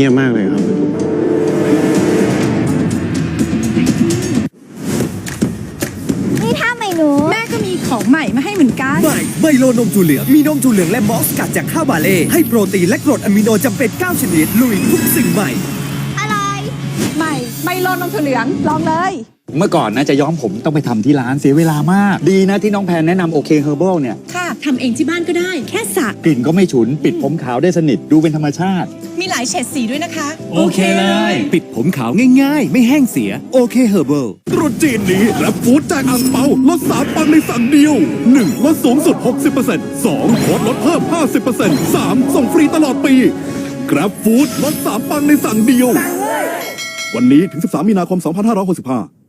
งียบมากเลยครับ นี่ถ้าไม่หนู แม่ก็มีของใหม่มาให้เหมือนกัน ใหม่ไมโลนมถั่วเหลือง มีนมถั่วเหลืองและมอสกัดจากข้าวบาเล่ ให้โปรตีนและกรดอะมิโนจำเป็น 9 ชนิด ลุยทุกสิ่งใหม่ อะไร ใหม่ไมโลนมถั่วเหลือง ลองเลย เมื่อก่อนนะจะย้อมผมต้องไปทำที่ร้านเสียเวลามาก ดีนะที่น้องแพนแนะนำโอเคเฮอร์เบิลเนี่ย ค่ะทำเองที่บ้านก็ได้ แค่สระกลิ่นก็ไม่ฉุน ปิดผมขาวได้สนิท ดูเป็นธรรมชาติ มีหลายเฉดสีด้วยนะคะ โอเคเลย ปิดผมขาวง่ายๆ ไม่แห้งเสีย โอเคเฮอร์เบิลตรุษจีนนี้รับฟู้ดแจกอ่างเปาลดสามปังในสั่งเดียว 1. ลดสูงสุด 60% 2. โค้ดลดเพิ่ม 50% 3. ส่งฟรีตลอดปีกรับฟู้ดลดสามปังในสั่งเดียว วันนี้ถึง 13 มีนาคม 2565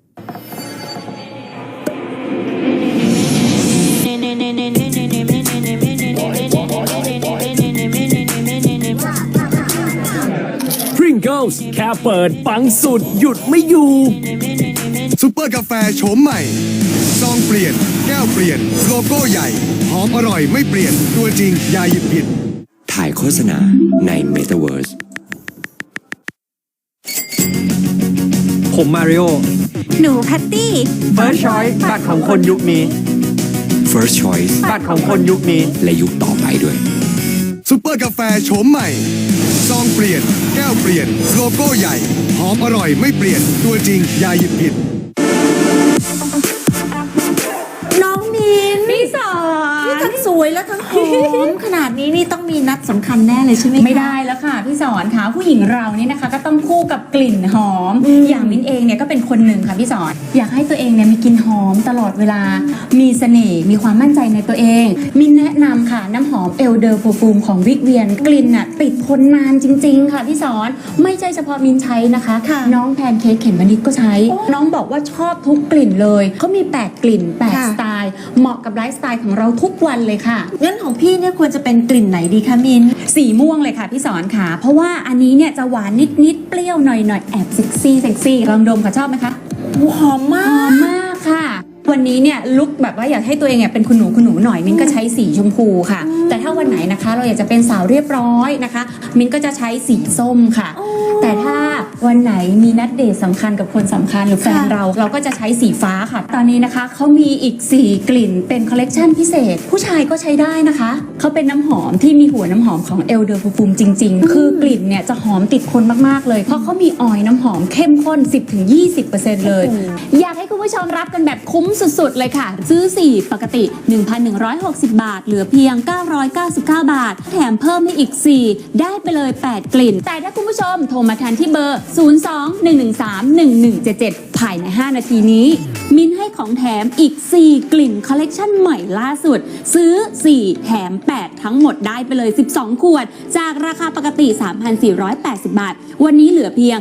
ส์แค่เปิดปังสุดหยุดไม่อยู่ซุปเปอร์กาแฟโฉมใหม่ ซองเปลี่ยน แก้วเปลี่ยน โลโก้ใหญ่ หอมอร่อยไม่เปลี่ยน ตัวจริงอย่าหยิบผิด ถ่ายโฆษณาใน Metaverse ผมมาริโอ หนูแพตตี้ First Choice บัตรของคนยุคนี้ First Choice บัตรของคนยุคนี้ และยุคต่อไปด้วยซุปเปอร์กาแฟโฉมใหม่ ซองเปลี่ยน แก้วเปลี่ยน โลโก้ใหญ่ หอมอร่อยไม่เปลี่ยน ตัวจริงอย่าหยิบผิด วยและทั้งหอมขนาดนี้นี่ต้องมีนัดสำคัญแน่เลยใช่ไหมคะ ไม่ได้แล้วค่ะพี่สอนค่ะผู้หญิงเรานี่นะคะ ก็ต้องคู่กับกลิ่นหอมอย่างมิ้นเองเนี่ยก็เป็นคนหนึ่งค่ะพี่สอนอยากให้ตัวเองเนี่ยมีกลิ่นหอมตลอดเวลา มีเสน่ห์มีความมั่นใจในตัวเอง มินแนะนำค่ะน้ำหอมเอลเดอร์โ f ฟูมของวิกเวียน กลิ่นน่ะติดทนนานจริง ๆ ค่ะพี่สอนไม่ใช่เฉพาะมินใช้นะคะ ค่ะน้องแพนเค้กเข็มมะนิดก็ใช้ น้องบอกว่าชอบทุกกลิ่นเลยเขามี 8 กลิ่น 8 ค่ะ สไตล์ เหมาะกับไลฟ์สไตล์ของเราทุกวันเลยค่ะงั้นของพี่เนี่ยควรจะเป็นกลิ่นไหนดีคะมิน สีม่วงเลยค่ะพี่สอนค่ะ เพราะว่าอันนี้เนี่ยจะหวานนิดๆเปรี้ยวหน่อยๆแอบเซ็กซี่เซ็กซี่ลองดมค่ะชอบไหมคะหอมมาหอกมมากค่ะ วันนี้เนี่ยลุกแบบว่าอยากให้ตัวเองเนี่ยเป็นคุณหนูคุณหนูหน่อยมิ้นก็ใช้สีชมพูค่ะ แต่ถ้าวันไหนนะคะ เราอยากจะเป็นสาวเรียบร้อยนะคะ มิ้นก็จะใช้สีส้มค่ะ แต่ถ้า วันไหนมีนัดเดทสำคัญกับคนสำคัญหรือแฟนค่ะเราเราก็จะใช้สีฟ้าค่ะ ตอนนี้นะคะเขามีอีก 4 กลิ่นเป็นคอลเลกชันพิเศษ ผู้ชายก็ใช้ได้นะคะเขาเป็นน้ำหอมที่มีหัวน้ำหอมของเอลเดอร์ฟูมจริง ๆ คือกลิ่นเนี่ยจะหอมติดคนมากๆเลย เพราะเขามีออยล์น้ำหอมเข้มข้น 10-20%เลย อยากให้คุณผู้ชมรับกันแบบคุ้มสุดๆ เลยค่ะ ซื้อ 4 ปกติ 1,160 บาท เหลือเพียง 999 บาท แถมเพิ่มให้อีก 4 ได้ไปเลย 8 กลิ่น แต่ถ้าคุณผู้ชมโทรมาทันที่เบอร์02-113-1177 ภายใน 5 นาทีนี้ ให้ของแถมอีก 4 กลิ่นคอลเลกชันใหม่ล่าสุด ซื้อ 4 แถม 8 ทั้งหมดได้ไปเลย 12 ขวด จากราคาปกติ 3,480 บาท วันนี้เหลือเพียง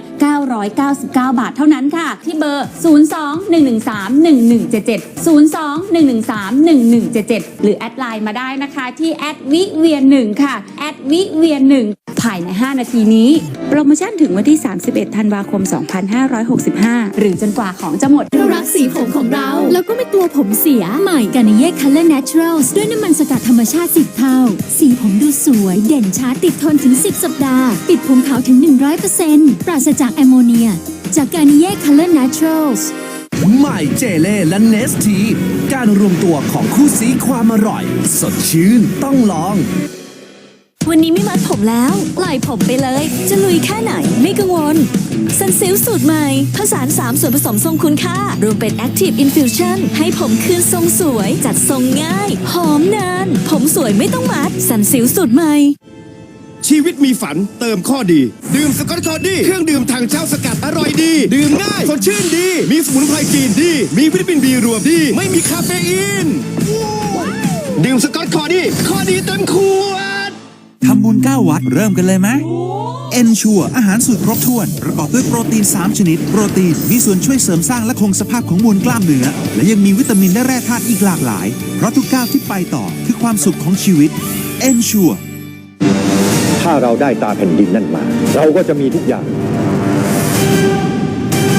999 บาทเท่านั้นค่ะ ที่เบอร์ 02-113-1177 02-113-1177 หรือแอดไลน์มาได้นะคะที่แอดวิเวียนหนึ่งค่ะแอดวิเวียนหนึ่งภายใน 5 นาทีนี้ โปรโมชั่นถึงวันที่ 31 ธันวาคม 2565 หรือจนกว่าของจะหมดเรารักสีผมของเรา แล้วก็ไม่กลัวผมเสีย ใหม่กานิเย่ Color Naturals ด้วยน้ำมันสกัดธรรมชาติ10เท่า สีผมดูสวย เด่นช้าติดทนถึง 10 สัปดาห์ ปิดผมขาวถึง 100%ปราศจากแอมโมเนีย จากกานิเย่ Color Naturals ใหม่เจเล่และเนสที การรวมตัวของคู่ซีความอร่อย สดชื่นต้องลอง วันนี้ไม่มัดผมแล้ว ปล่อยผมไปเลย จะลุยแค่ไหนไม่กังวลซันซิลสูตรใหม่ ผสาน 3 ส่วนผสมทรงคุณค่า รวมเป็น Active Infusion ให้ผมคืนทรงสวย จัดทรงง่าย หอมนาน ผมสวยไม่ต้องมัดซันซิลสูตรใหม่ ชีวิตมีฝันเติมข้อดี ดื่มสกอตคอร์ดี้เครื่องดื่มทางเจ้าสกัดอร่อยดี ดื่มง่ายสดชื่นดี มีสมุนไพรจีนดี มีวิตามินบีรวมดี ไม่มีคาเฟอีน ดื่มสกอตคอร์ดี้ข้อดีเต็มขวดำบุญ 9 วัด เริ่มกันเลยไหมเอนชัวอาหารสูตรครบถ้วน ประกอบด้วยโปรตีน 3 ชนิด โปรตีนมีส่วนช่วยเสริมสร้างและคงสภาพของมวลกล้ามเนื้อ และยังมีวิตามินและแร่ธาตุอีกหลากหลาย เพราะทุกก้าวที่ไปต่อคือความสุขของชีวิตเอนชัวถ้าเราได้ตาแผ่นดินนั่นมา เราก็จะมีทุกอย่าง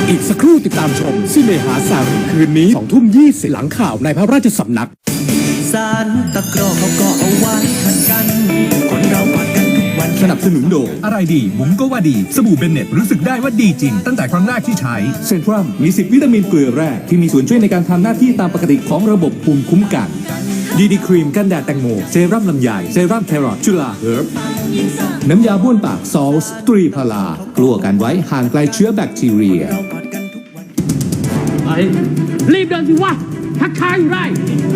อีกสักครู่ติดตามชมซิเนหาสารีคืนนี้สองทุ่มยี่สิหลังข่าวในพระราชสำนัก สารตะกร้อเขาก็เอาไว้ทันกันคนเรากอดกันทุกวัน สนับสนุนโดยอะไรดีผมก็ว่าดี สบู่เบนเน็ตรู้สึกได้ว่าดีจริง ตั้งแต่ครั้งแรกที่ใช้ เซนทรัมมีสิทธิ์วิตามินเกลือแร่ที่มีส่วนช่วยในการทำหน้าที่ตามปกติของระบบภูมิคุ้มกัน ดีดีครีมกันแดดแตงโม เซรั่มลำไยเซรั่มแครอทจุลาเฮิร์บน้ำยาบ้วนปากซอลส์ตรีพลากลัวกันไว้ห่างไกลเชื้อแบคทีเรียรีบเดินสิวะทักทายอยู่ได้